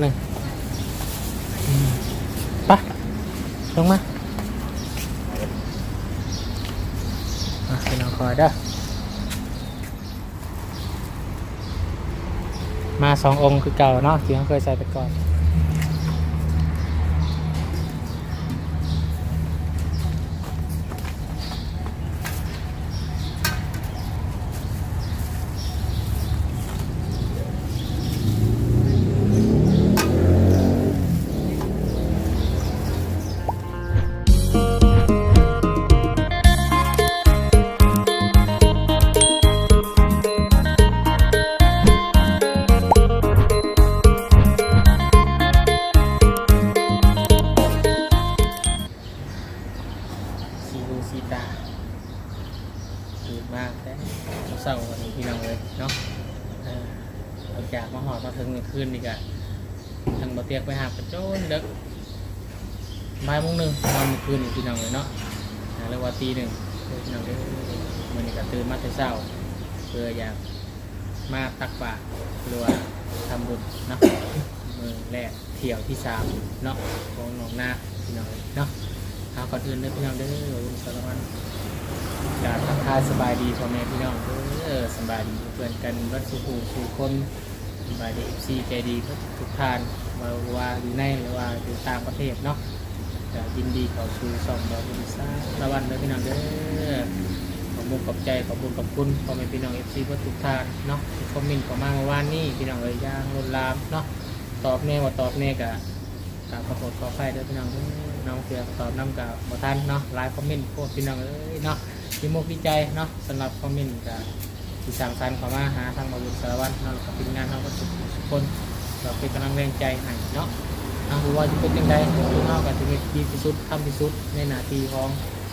หนึ่งปะลงมาอะพี่น้องคอยเด้อมาสององค์คือเก่าเนาะที่เขาเคยใส่ไปก่อน คืนนี่กะทางบ่เตียกไปหาประโจนเด็กบ่ายโมงหนึ่งนอนเมื่อคืนนี่พี่น้องเลยเนาะอ่าเรียกว่าตีหนึ่งพี่น้องเลยมันนี่ก็ตื่นมาแต่เช้าเพื่ออยากมาตักบาตรหรือว่าทำบุญเนาะมือแรกเที่ยวที่สามเนาะของหนองนาพี่น้องเนาะหาก่อนอื่นเด้พี่น้องเด้อวุ้นสารวัตรกาบทักทายสบายดีพ่อแม่พี่น้องเด้อสบายดีเพื่อนกันวัดสุขูสู่คน บายดีซีใจดีทุกท่านมาว่าอยู่ในหรือว่าอยู่ต่างประเทศเนาะยินดีขาสู่สองดอกบุญสารวัตรเด้อพี่น้องเด้อขอบคุณขอบใจขอบคุณขอบคุณพ่อแม่พี่น้องเอฟซีทุกท่านเนาะคอมเมนต์ข้ามาเมื่อวานนี้พี่น้องเอ้ยย่างลนลามเนาะตอบแน่ว่าตอบแน่กะกาบขอโทษขออภัยด้วยพี่น้องเน้องเสือตอบน้ำกับบทันเนาะไลน์คอมเมนต์พวกพี่น้องเอ้ยเนาะดีมุกดีใจเนาะสำหรับคอมเมนต์กับ ที่สั่งสรรค์เข้ามาหาทางบริษัทสารวัตรเนาะแล้วกับทีมงานเราก็ทุกคนเราเป็นกำลังแรงใจให้เนาะทางผู้ว่าจะเป็นยังไงพี่น้องกับทีมดีที่สุดทำที่สุดในหน้าที่ของ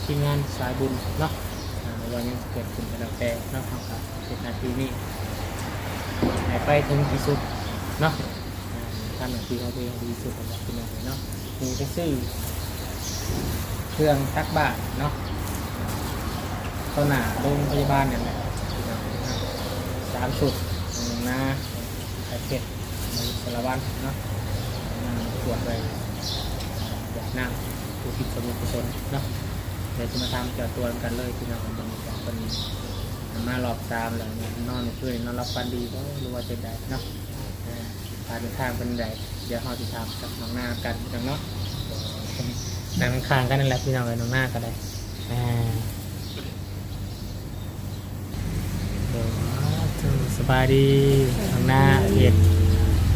ทีมงานสายบุญเนาะอ่าว่ายังเกิดขึ้นกับเราแต่เนาะทาการเป็นหน้าที่นี้ให้ไปถึงที่สุดเนาะทำหน้าที่ของตัวเองดีที่สุดสำหรับคุณน้องเนาะมีไปซื้อเครื่องตักบาตรเนาะต้นหน้าโรงพยาบาลเนี่ยแหละพี่น้องเนาะสามชุดนึ่งหน้าไข่เป็ดมันสารวัตรเนาะนั่งตรวจไปอยากนั่งผู้ผิดสมกุศลเนาะเดี๋ยวจะมาทำเจอตัวกันเลยพี่น้องบรรยากาศวันนี้มารอบสามแล้วเนี่ยนอนเพื่อนนอนรับฟันดีก็รู้ว่าจะได้เนาะอ่าพาเดินทางเป็นไดเดี๋ยวเราจะทำกับน้องหน้ากันจังเนาะนั่งข้างกันนั่นแหละพี่น้องกับน้องหน้าก็ได้อ่าเดี๋ยว สบายดีน้องหน้าเย็น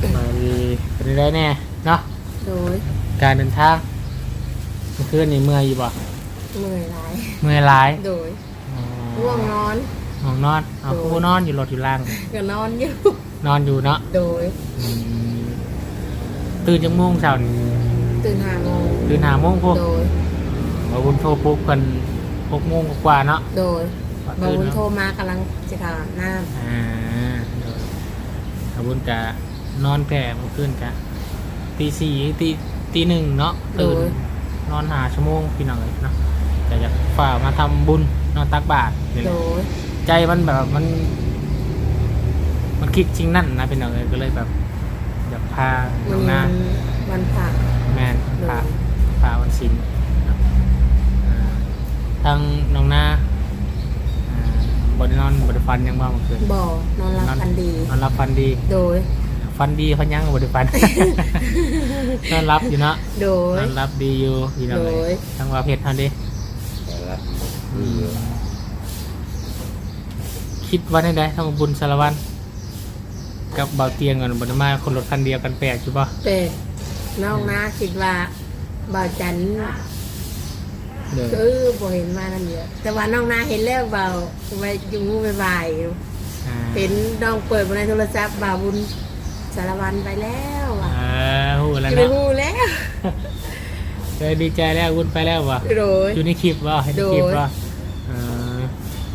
สบายดีเป็นได้แน่เนาะโดยการเดินทางเมื่อคืนนี่เมื่อยอยู่บ่เมื่อยหลายเมื่อยหลายโดยอ๋อง่วงนอน ห้องนอนเอาผู้นอนอยู่รถอยู่ล่าง ก็นอนอยู่นอนอยู่เนาะโดยอืมตื่นจังโมงเช้านี่ตื่นห้าโมงตื่นหาโมงพวกโดยมาบุญโทรปุ๊บกันหกโมงกว่าๆเนาะโดย บาตื่นวุนเนาะโทรมากำลังจะถามน้อ่าเดี๋ยวมาบุญกะนอนแผ่เมื่อคืนกะตีสี่ตีตีหนึ่งเนาะำโดตื่นยนอนหาชั่วโมงพี่น้องเลยเนาะแต่อยากฝ่ากมาทำบุญนอนตักบาตรนี่แหโดละ ยใจมันแบบมัน มันคิดจริงนั่นนะพี่น้องเลยก็เลยแบบอยากพาวัน้นองหนี้น้าวันวันผักแมนโดพายพาวันศิลป์เนาะอ่าทางน้องหน้าอ่า บไดนอนบไดฟันยังบ้างเมื่อคืนบ่อนอนรับพันดี นอนรับฟันดี โดย ฟันดีฟันยังบไดฟัน นอนรับอยู่เนาะโดย นอนรับดีอยู่พี่น้องเลโดยย ทั้งว่าเพชรทันดีคิดว่าได้ไดทั้งบุญสารวันกับเบาเตียงกันบนมาคนรถคันเดียวกันแปลกใช่ปะ แต่น้องนาคิดว่าบ่าวจัน เด้อคือบ่เห็นมานั่นเยอะแต่ว่าน้องนาเห็นแล้วบ่าวไปอยู่งูไปบ่ายอยู่อ่าเห็นน้องเปิดบนในโทรศัพท์บ่าวบุญสารวันไปแล้วอะอ่าหูแล้วจะไปเนาะงูแล้วเลยดีใจแล้ววุ้นไปแล้ววะโดยอยู่ในคลิปวะเห็นในคลิปวะอ่า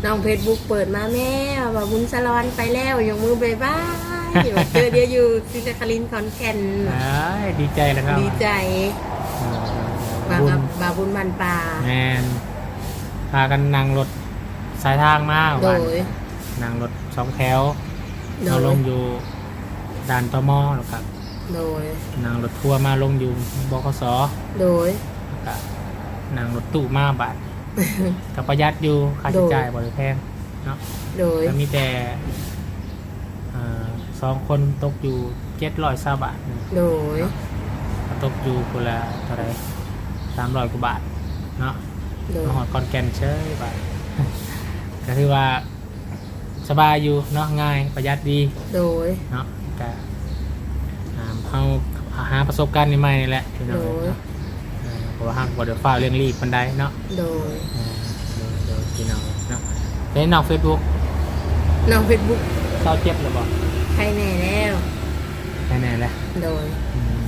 น้องเฟซบุ๊กเปิดมาแม่บ่าวบุญสารวันไปแล้วยกมือบายบายแบบเจอเดียวอยู่ซินคารินคอนแก่นอ้ายดีใจแล้วครับดีใจอ่า มาบุญกับบาวบุญมันป่าแมนพากันนั่งรถสายทางมาโดวันย นั่งรถสองแถวโดเรายลงอยู่ด่านตมแล้วครับโดย นั่งรถทัวร์มาลงอยู่บขสโดยก็นั่งรถตู้มาบาทก็ประหยัดอยู่ค่าใช้จ่ายบ่ได้แพงเนาะ โดย แล้วมีแต่เอ่อสองคนตกอยู่เจ็ดร้อยสาบาทนี่โดยก็ตกอยู่คนละเท่าไหร สามร้อยกว่าบาทเนาะโดยมาหอดคอนแกนเชยบาท ก็คือว่าสบายอยู่เนาะง่ายประหยัดดีโดย เนาะก็อ่าเขาหาประสบการณ์ใหม่ๆนี่แหละพี่น้องโดยเนาะเออเพราะว่าห้างบไดฟ้าวเรื่องรีบปันไดเนาะ โดยเออโดยโดยพี่น้องเนาะเล่นนอกเฟซบุ๊กน้องเฟซบุ๊กเศร้าเจ็บหรือเปล่าใครแน่แล้วแน่ๆแหละโดยอืม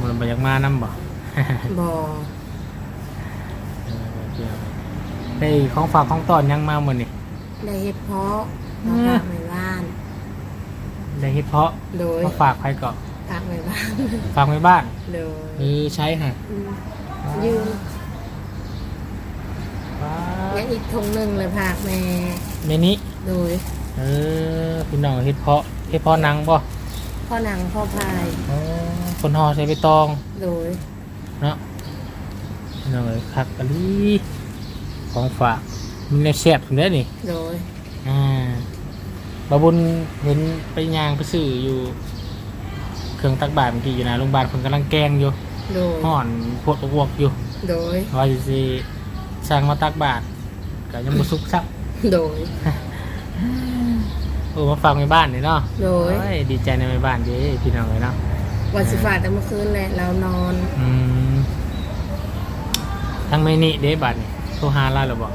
มันไปยังมาน้ำบ่บอเออเดี๋ยวได้ของฝากของตอนยังมาหมดนี่ได้เฮ็ดเพาะอืมามฝากไว้บ้าน ได้เฮ็ดเพาะโดยมาฝากใครก่อนฝากไว้บ้านฝากไว้บ้านโดยเออใช้ฮะอืมยืมว้ายังอีกทงหนึ่งเลยฝากแม่เมนี้โดยเออพี่น้องเฮ็ดเพาะเฮ็ดเพาะหนังบ่ พ่อหนังพ่อพายอ๋อคนห่อใส่ใบตองโดยเนาะพี่น้องเอ้ยคักอะลีของฝากมีแนวแซ่บถึงได้อนี่ โดยอ่าบาบุญเห็นไปย่างไปซื้ออยู่ เครื่องตักบาตรเมื่อกี้อยู่นะโรงพยาบาลเพิ่นกำลังแกงอยู่โดยห่อนปวดอวกๆอยู่ โดยว่าสิสิสั่งมาตักบาตรก็ยังบ่สุกซัก โดย โอ้มาฟังในบ้านนี่เนาะโดยโอ้ยดีใจในบ้านเด้พี่น้องเลยเนาะวันสิฝากแต่เมื่อคืนแหละเรานอนอืมทั้งไม่นี่เด้บัดนี่โทรหาเราหรือบ่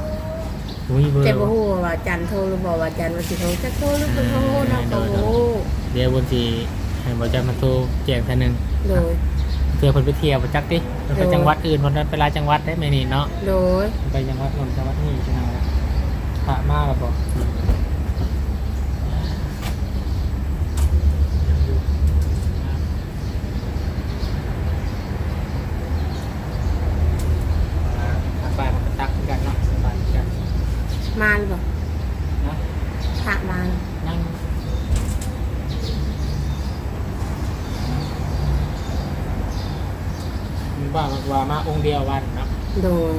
อุ้ยเบอร์แต่บ่บ่ฮู้ว่าจันโทรหรือบ่ว่าจันว่าสิโทรจักโทรหรือบ่โทรเนาะก็บ่ฮู้เดี๋ยววันที่ให้บ่จันมาโทรแจ้งเท่านึงโดย เพื่อเพิ่นไปเที่ยวบ่จักดิเพิ่นไปโดยจังหวัดอื่นเพิ่นไปหลายจังหวัดได้ไหมนี่เนาะโดยเพิ่นไปจังหวัดนนจังหวัดนี้พี่น้องพระมาแล้วบ่บ้านมันก็ตักกันเนาะสบายกัน มาหรือบ่ นะ ฝากมา นั่งมันว่ามันว่ามาองค์เดียววันเนาะ โดย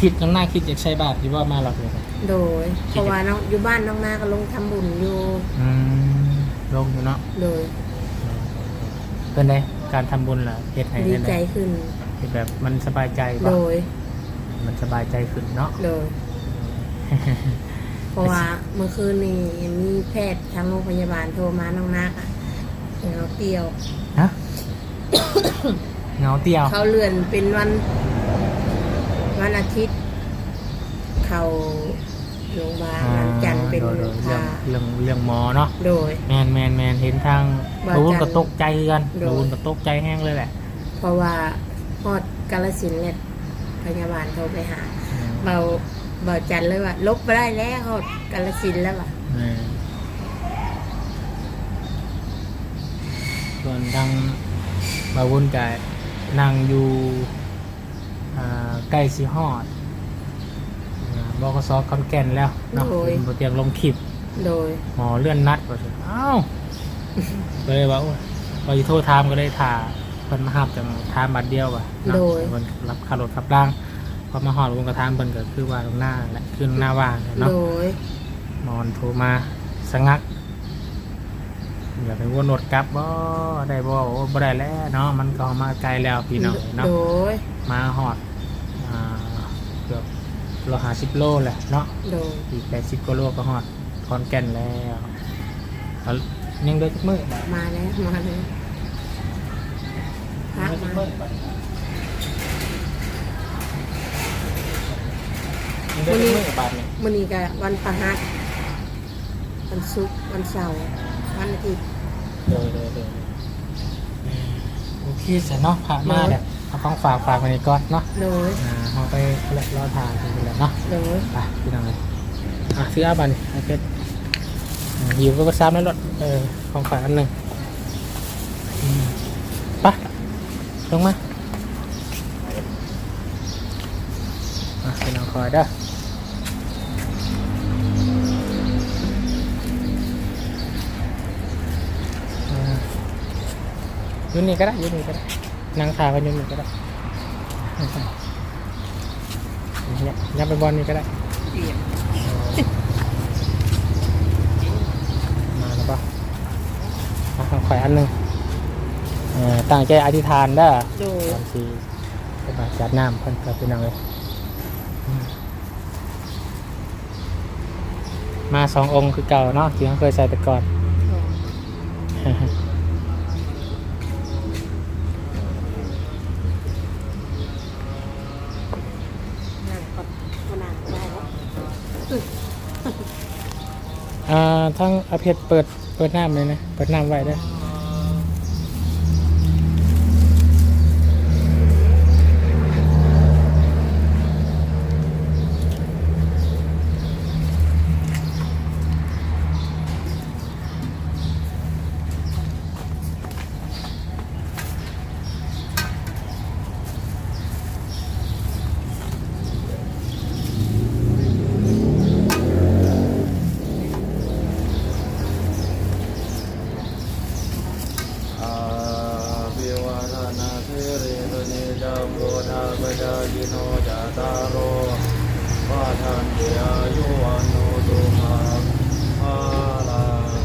คิดน้ำหน้าคิดอยากใช้บาทที่ว่ามาหรอกเลยโดยเพราะว่าน้องอยู่บ้านน้องนาก็ลงทำบุญอยู่อืมลงอยู่เนาะโดยเป็นไงการทำบุญล่ะเฮ็ดให้ดีเป็นใจไงขึ้น เฮ็ดแบบมันสบายใจโดป่ะยมันสบายใจขึ้นเนาะ โดย เพราะว่าเมื่อคืนนี้มีแพทย์ทางโรงพยาบาลโทรมาน้องนาค่ะเขาเตียว ฮะเงาเตียว เขาเลื่อนเป็นวัน วันอาทิตย์ เขาโรงพยาบาลวันจันทร์เป็นโดยโดยพาเรื่องเรื่องเรื่องหมอเนาะโดย แมนแมนแมนเห็นทางว่ารูนจันก็ตกใจกันโดยรูนก็ตกใจแห้งเลยแหละเพราะว่าฮอดกาลสินธุ์เนี่ยพยาบาลโทรไปหาเบาเบาจันเลยว่า ลบไปได้แล้วฮอดกาลสินธุ์แล้วว่ะเออส่วนทางบาวุนกับนั่งอยู่อ่า ใกล้สีฮอดอ่าบกสคอนแก่นแล้วเนาะเป็นบทเตียงลงคลิปโดย หมอเลื่อนนัดก็สิอ้าวก็เลยว่าโอ้ยพอจะโทรถามก็เลยถ่าเพิ่นมาหับจังถามบัตรเดียวว่ะเนาะโดย เพิ่นรับค่ารถขับร่างพอมาหอดวงกระทามเพิ่นก็คือว่าตรงหน้าแหละคือตรงหน้าว่างเนาะโดยหมอนโทรมาสงัก อย่าไปวนรถกลับบ่ได้บ่โอ้บ่ได้แล้วเนาะมันก็มาไกลแล้วพี่น้องเนาะโดยมาหอดอ่าเกือบโลหาสิบโลแหละเนาะโดยอีกแปดสิบกว่าโลก็หอดคอนแก่นแล้วเอายังเดินจักมือบ่มาแล้วมาแล้วพระเดินจักมามือบ่ยังเดินจักมือบาทนี่มื่อนี้ก็วันประหัสวันศุกร์วันเสาร์ วันอาทิตย์เดินเดินเดินโอเคเสร็จเนาะผ่านมาเดี๋ยวเอาของฝากฝากมาในก่อนเนาะโดยอ่าเอาไปรอทานกันเลยเนาะโดยไปพี่น้องเลยอะซื้ออาบันไอเพชรอ่าหิวก็ก็ซ้ำแล้วรถเออของฝากอันหนึ่งอืมไปลงมาอะพี่น้องคอยเด้อ ยุ่นี่ก็ได้ยุ่นี่ก็ได้นั่งทากันยุ่นี่ก็ได้เนี่ยยับไปบอลนี่ก็ได้เรียบมาแล้วปะขอยอันหนึ่งเอ่อตั้งใจอธิษฐานได้อโดยตอนที่เป็นบาจัดน้ำเพิ่นกับพี่น้องเลยมาสององค์คือเก่าเนาะที่เขาเคยใส่แต่ก่อนงก็มานั่งได้แล้ว อ่าทั้งอาเพชรเปิดเปิดน้ำเลยนะ เปิดน้ำไว้ด้อ อาภิวาทนาสิริสเนจัมโบธาปจายโนจาตารโรวาทันเดียายุวันโนตุมาภาลัง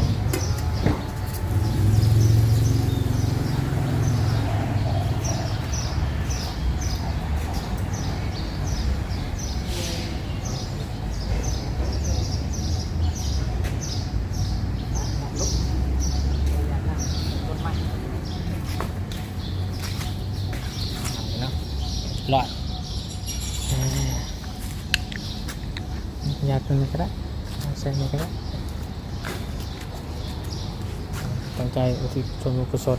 เนาะ รอดเอ่ออยาตัวนี้ก็ได้เส้นนี้ก็ได้ตั้งใจอุทิศส่วนบุญกุศล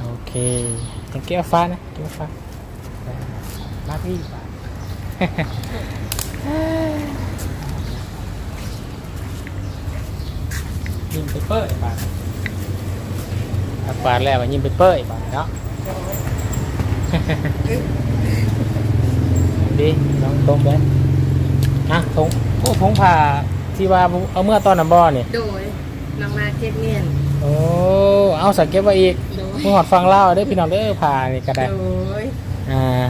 โอเค ต้องเกี่ยวฟ้านะเกี่ยวฟ้ามาพี่ฟ้ายิงไปเปิ้ลบ้านอากาศแล้วมันยิงไปเปิ้ลบ้านเนาะดีน้องตรงไปอะทงโอ้ทงผ่าที่ว่าเอาเมื่อตอนน้ำบ่อนี่โดยน้องนาเก็บเงียนโอ้เอาสังเกตไว้อีก โดยมึงหอดฟังเล่าได้อพี่น้องเด้อผ่านี่ก็ได้ โดยอ่า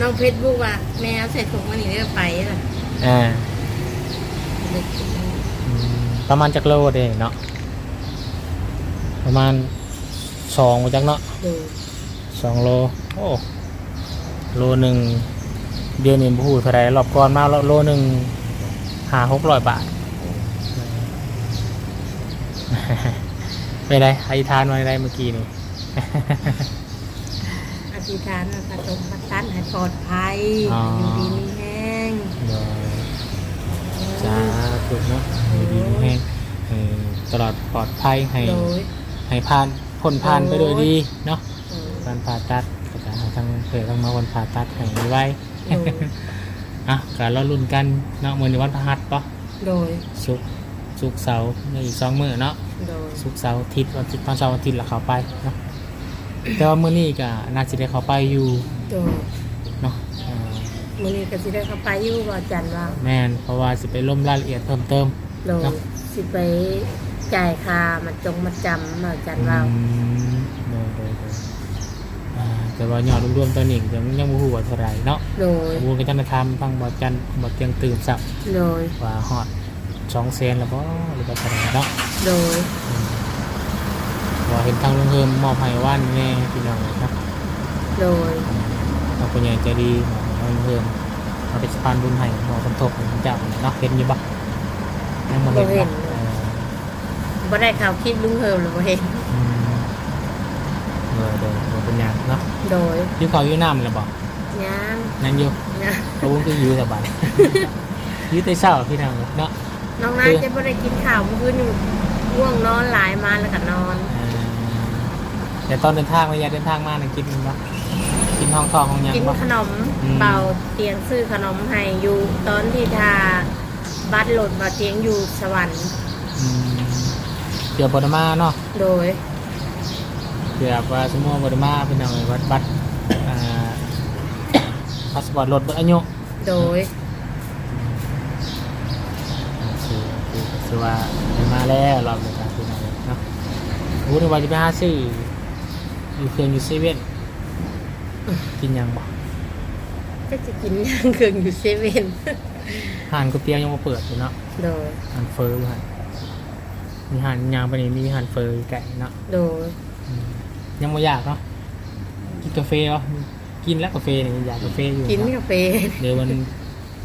น้องเพชรบุกว่าแมวใส่ถุงมันนี่เรียกไปล่ะอ่าเด็กอืมประมาณจักโลเด้เนาะ ประมาณสองมาจักเนาะ โดยสองโล โอ้ โลหนึ่ง เดือนนี้พูดเท่าไรรอบก่อนมาโลหนึ่งหาหกร้อยบาท เป็นไรอธิษฐานไว้ไรเมื่อกี้นี่ อธิษฐานว่าพระสงฆ์พระตันให้ปลอดภัยอ๋ออ อยู่ดีมีแห้งโดยจ้าถูกเนาะอยู่ดีมีแห้งให้ตลอดปลอดภัยให้โดยให้ผ่านพ้นผ่านไปโดยดีเนาะโดยการผ่าตัดก็จะให้ทั้งเคยทั้งมาวันผ่าตัดให้ไว้โดยอะการรอรุ่นกันเนาะมื้อนี้วันพฤหัสปะโดยศุกร์ ศุกร์เสาร์ในอีกสองมื้อเนาะโดยศุกร์เสาร์อาทิตย์วันอาทิตย์ตอนเช้าวันอาทิตย์แล้วเขาไปเนาะแต่ว่ามื้อนี้ก็น่าจะได้เขาไปอยู่โดยเนาะอ่ามื้อนี้ก็สิได้เข้าไปอยู่บ่จันว่าแม่นเพราะว่าสิไปล่มรายละเอียดเพิ่มเติม โดยเนาะสิไปจ่ายค่ามาจงมาจำบ่จันว่าอืมโดยโดยโดยอ่าแต่ว่ายอดรวมๆตอนนี้ยังยังบ่ฮู้ว่าเท่าไหร่เนาะ โดยวูก็จะมาทำฟังบอจันบอเตียงตื่นสับโดยว่าฮอด สองเซนแล้วบ่หรือว่าเท่าไหร่เนาะโดยอืมว่าเห็นทางลุงเฮิมมอบให้ว่านแน่พี่น้องเลยครับโดย ทางปัญญาใจดีมอบให้ลุงเฮิมเอาไปสะพานบุญให้หมอสมทบของเจ้าเนาะเห็นอยู่บ่ยังบ่เห็นบ่เห็น เนาะเออบ่ได้ข่าวคลิปลุงเฮิมหรือบ่เห็นอืมเออเดี๋ยวเดี๋ยวเป็นหยังเนาะโดยอยู่เขาอยู่น้ำแล้วบ่ย่างนั่งอยู่ย่างเขาวุ้นก็อยู่สบายอยู่แต่เช้าพี่น้องเนาะ น้องนาจะไม่ได้กินข้าวเมื่อคืนนี่ง่วงนอนหลายมาแล้วก็นอนเอ่อแต่ตอนเดินทางระยะเดินทางมานั่งกินมั้ยกินทองทองของหยังกินบ่ขนมอืมเบาเตียงซื้อขนมให้อยู่ตอนที่ทาบัตรหล่นเบาเตียงอยู่สวรรค์อืมเดี๋ยวบ่ได้มาเนาะโดยเกือบว่าสมมุติว่าบ่ได้มาพี่น้องเอ้ยวัดบัตรอ่าพาสปอร์ตรถเบิดอายุโดย คือ คือคือว่าได้มาแล้วรอบนี้ครับพี่น้องเอ้ยเนาะโอ้นึกว่าจะไปหาซื้ออยู่เครื่องอยู่เซเว่นกินหยังบ่ก็จะกินย่างเครื่องอยู่เซเว่นห้านก๋วยเตี๋ยวยังบ่เปิดอยู่เนาะโดยห้านเฟอร์อยู่หั่นมีห้านยางไปนี่มีห้านเฟอร์อยู่ไก่เนาะโดยอืมยังไม่อยากเนาะกินกาแฟเหรอกินแล้วกาแฟเนี่ยอยากกาแฟอยู่กินเนาะกาแฟเดี๋ยวมัน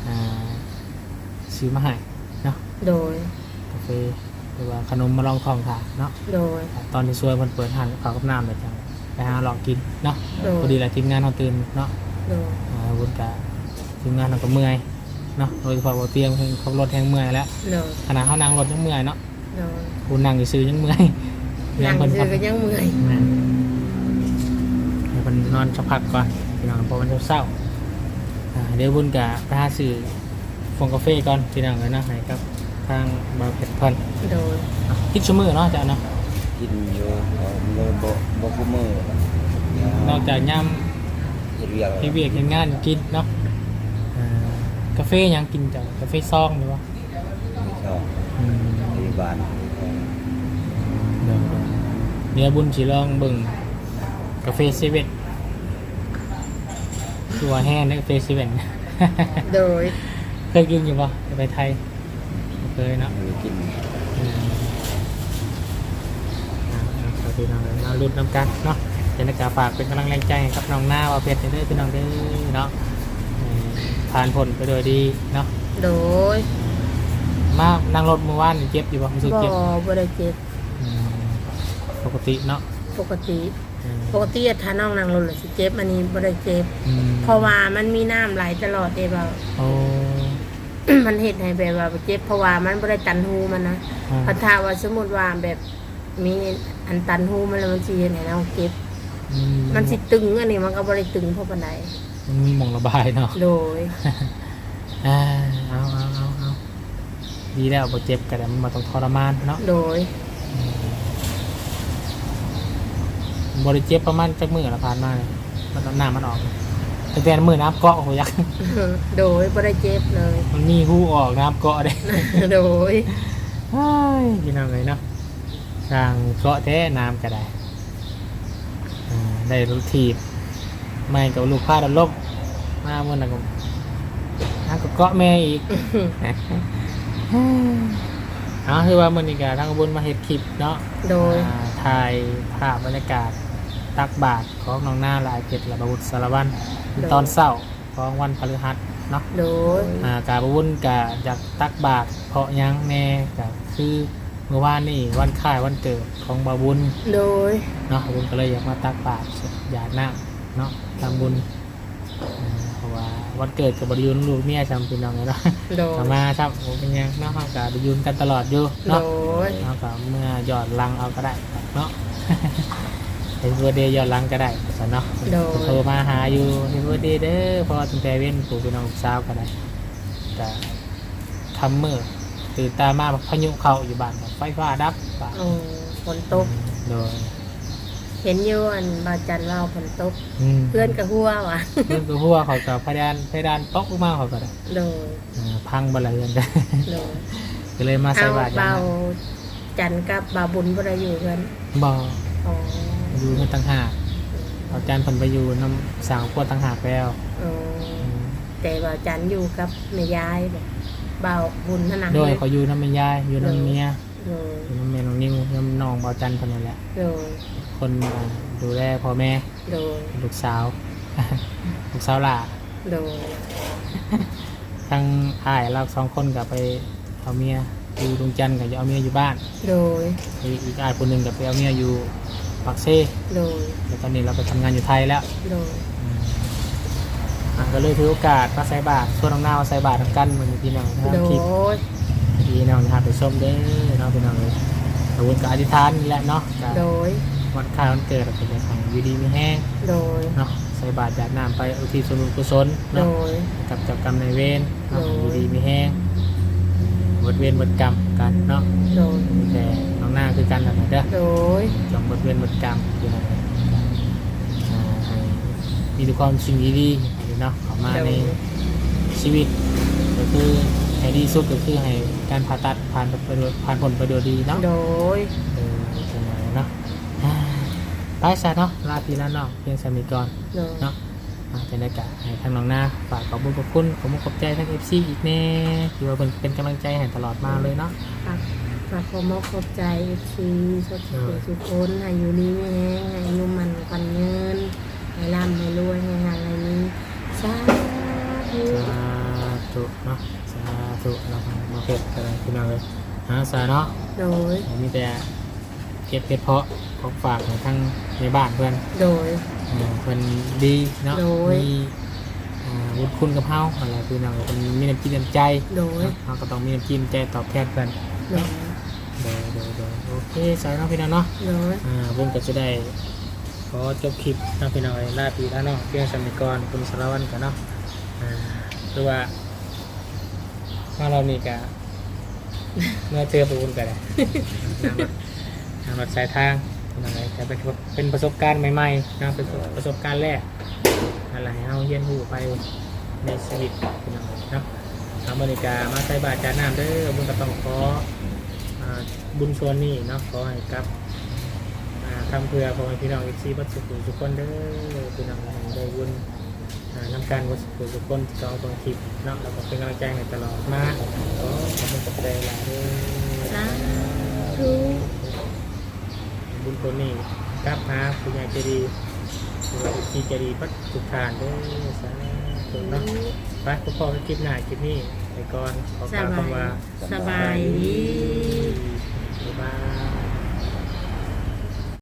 อ่าซื้อมาให้เนาะโดย กาแฟหรือว่าขนมมาลองทองถ่ายเนาะโดย ตอนที่ช่วยมันเปิดห้างข้าวกับน้ำเลยจังไปหาลองกินเนาะโดย พอดีแหละทีมงานเราตื่นเนาะโดยอ่าวุ้นกะทีมงานเราก็เมื่อยเนาะโดยเฉพาะบนเตียงเพิ่นขับรถแทงเมื่อยแล้วโดยขณะเขานั่งรถยังเมื่อยเนาะโดยคุณนั่งอยู่ซื้อยังเมื่อยนั่งเพิ่นซื้ขัอบก็ยังเมื่อยแม่นให้มันนอนสักพักก่อนพี่น้องเพราะมันเศร้าๆอ่าเดี๋ยวบุญกะไปหาซื้อฟงกาแฟก่อนพี่น้องเลยนะให้ครับ ทางบาร์เพ็ดเพิ่นโดยอะคิดชั่วมือเนาะจ้ะเนาะกินอยู่เลยบ่บ่คุมือนอกจากย่เฮ็ดเวียกำพี่เวียกเห็นงานกินเนาะอ่ากาแฟหยังกินจ้ะกาแฟซองหรือว่าไม่ชอบอืมที่บ้านเดี๋ยวเดี๋ยวบุญสิลองเบิ่งกาแฟเซเว่นตัวแห้งในกาแฟเซเว่นโดยเคยกินอยู่ปะไปไทยบ่ เคยเนาะไม่กินอืมอ่าๆขอพี่น้องเลยมาลุ้นน้ำกันเนาะเจนกาฝากเป็นกำลังแรงใจให้กับน้องหน้าว่าเพชรเด้อพี่น้องเด้อเนาะเอ่อผ่านผลไปโดยดีเนาะโดยมานั่งรถเมื่อวานนี่เจ็บอยู่ปะรู้สึกบ่เจ็บบ่ได้เจ็บอืมปกติเนาะปกติอืมปกติถ้าน้องนั่งรถแล้วสิเจ็บอันนี้บ่ได้เจ็บอืมเพราะว่ามันมีน้ำไหลตลอดเด้เบาโอ้ มันเฮ็ดให้แบบว่าบ่เจ็บเพราะว่ามันบ่ได้ตันหูมันนะอ่าพัถ้าว่าสมมุติว่าแบบมีอันตันหูมันแล้วมันสิเฮ็ดให้เราเจ็บอืมันสิตึงอันนี้มันก็บ่ได้ตึงเพราะปานใดมันมีหมองระบายเนาะโดย อ่าเอาเอาเอาเอาดีแล้วบ่เจ็บกันมันมาต้องทรมานเนาะโดยบริเจ็บประมาณจักมือละผ่านมาเนี่ยมันน้ำมันออก แต่แต่มือน้ำเกาะโอ้โหยักษ์โดยบ่ได้เจ็บเลย มันมีหูออกน้ำเกาะเด้โดยเฮ้ยพี่น้องเลยเนาะทางเกาะแท้น้ำก็ได้อ่าได้รถถีบไม่กับลูกพาดันลบมาเมื่อนั้นก็น้ำก็เกาะแม่อีกเอาคือว่ามันอีกาทางบุญมาเฮ็ดคลิปเนาะโดย อ่าถ่ายภาพบรรยากาศตักบาทของน้องหน้าหลายเพชรและบวุฒิสารวัน ตอนเศร้าของวันพฤหัสเนาะโดยอ่ากาบวุฒิกะจากตักบาทเพราะหยังแน่ก็คือเมื่อวานนี่วันคล้ายวันเกิดของบาวุญโดยเนาะบาวุญก็เลยอยากมาตักบาทหยาดน้ำเนาะทำบุญอ่าเพราะว่าวันเกิดกับบริยุนลูกเมียจำเป็นน้องเลยเนาะโดยกลับมาครับผมเป็นหยังเนาะเรากับบริยุนกันตลอดอยู่โดเนาะยเอาก็เมื่อหยอดลังเอาก็ได้เนาะ เฮปเบอร์เดย์หยอดลังก็ได้สันเนาะโดย โทรมาหาอยู่เฮปเบอร์เดย์เด้อพอตั้งแต่เว้นปู่พี่น้องสาวก็ได้แต่ทำมือตื่นตามาแบบพายุเข้าอยู่บ้านแบบไฟฟ้าดับป่ะโอ้ฝนตก โดยเห็นอยู่อันบาจันเล่าฝนตก มเพื่อนกับหัวว่ะเพื่อนก็หัวเขากับพดานเพดานตกลงมาเขาก็ได้โดยอ่าพังบดละเรือนกันโดยก็เลยมาใส่เอาบาตรอย่างเบานั้นจันกับบาบุญบ่ได้อยู่กันบ่ อ๋ออยู่กันต่างหากเอาจานผลไปอยู่น้ำสาวพวกต่างหากแล้วอ๋อแต่บาจันอยู่กับแม่ยายแบบเบาบุญขนาดโดยเขาอยู่น้ำแม่ยายอยู่น้ำเมียโดยอยู่น้ำแม่น้องนิ้วน้ำน้องเบาจันคนนั้นแหละ โดยคนอ่าดูแลพ่อแม่โดยลูกสาว ลูกสาวหล่าโดยทั้งอ้ายเราสองคนกับไปเอาเมียอยู่ดวงจันทร์กับเอาเมียอยู่บ้านโดยอีกอีกอ้ายคนหนึ่งกับไปเอาเมียอยู่ ปักเซ่โดยแล้วตอนนี้เราไปทำงานอยู่ไทยแล้วโดยอืมอะก็เลยถือโอกาสมาใส่บาตรส่วนน้องนาวใส่บาตรทำกันเหมือนพี่น้องนะครับโดคลิป ย พี่น้องนะครับไปชมเด้อเนาะพี่น้องเลยอาวุธกับอธิษฐานนี่แหละเนาะก็โดย วันคล้ายวันเกิดเป็นยังไงอยู่ดีมีแห้งโดย เนาะใส่บาตรหยาดน้ำไปอุทิศส่วนบุญกุศลโดเนาะย กับเจ้ากรรมนายเวรเนาะโดยดีมีแห้งบทเวรบทกรรมกันเนาะโดย มีแต่ หน้าคือกันนั่นแหละเด้อโดยจองบทเวรบทกรรมอยู่นั่นแหละอ่าให้มีแต่ความสิ่งดีๆให้เนาะเข้ามาในชีวิตก็คือให้ดีสุดก็คือให้การผ่าตัดผ่านไปโดยผ่านผลไปโดยดีเนาะ โดย เออจังไงเนาะอ่าไปซะเนาะลาพี่ลาน้องเพียงสามีก่อน โดย เนาะอ่าเป็นรายการให้ทางน้องหน้าฝากขอบคุณขอบคุณขอบคุณขอบใจทั้ง FC อีกแน่ที่ว่าเป็นเป็นกำลังใจให้ตลอดมาเลยเนาะฝาก ฝากความมกขอบใจชีสดเสียทุกคนให้อยู่นี้แห้งให้อายุมันควันเงินให้ร่ำให้รวยให้งานอะไรนี้สาธุสาธุเนาะสาธุเนาะมาเก็บกันเลยพี่น้องเลยหาสาเนาะโดยมีแต่เก็บเพชรเพาะของฝากของทั้งในบ้านเพื่อนโดยเออเพื่อนดีเนาะโดยมีอ่าบุญคุณกับเฮาอะไรพี่น้องเป็นมีน้ำจิตน้ำใจโดยเนาะเราก็ต้องมีน้ำจิตน้ำใจตอบแทนเพื่อนโดยโเคสายเน้องพี่น้องเนาะโดยอ่าผมก็จะได้ขอจบคลิปเน้องพี่น้องไว้ลาปีแล้วเนาะเพียงสมัยก่อนคุณสารวัตรกันเนาะอ่าคือว่ามาเรานี่กะเมื่อเจอประวุนกันเลยทางรถสายทางพี่น้องไอ้แต่เป็นเป็นประสบการณ์ใหม่ๆเนาะเป็นประสบการณ์แรกอะไรให้เราเรียนรู้ไปในชีวิตพี่น้องเนาะทางบริการมาใส่บาตรจานน้ำเด้อบุญก็ต้องขออ่า บุญชวนนี่เนาะขอให้กับทำเพื่อพ่อแม่พี่น้องอีกซีบัดสุขุสุขคนเด้อพี่น้องได้บุญอ่านำการวัดสุขุสุขคนที่เราต้องทิพเนาะแล้วก็เป็นกำลังใจให้ตลอดมาขอขอบคุณกับใจหลายด้อสาธุบุญคนนี้กลับหาผู้ใหญ่ใจดีผู้ใหญ่ที่ใจดีพัดทุกทานด้อสาธุเนาะไปพบกันคลิปหน้าคลิปนี้ ไปก่อนขอกล่าวคำว่าสบายดี บ๊ายบาย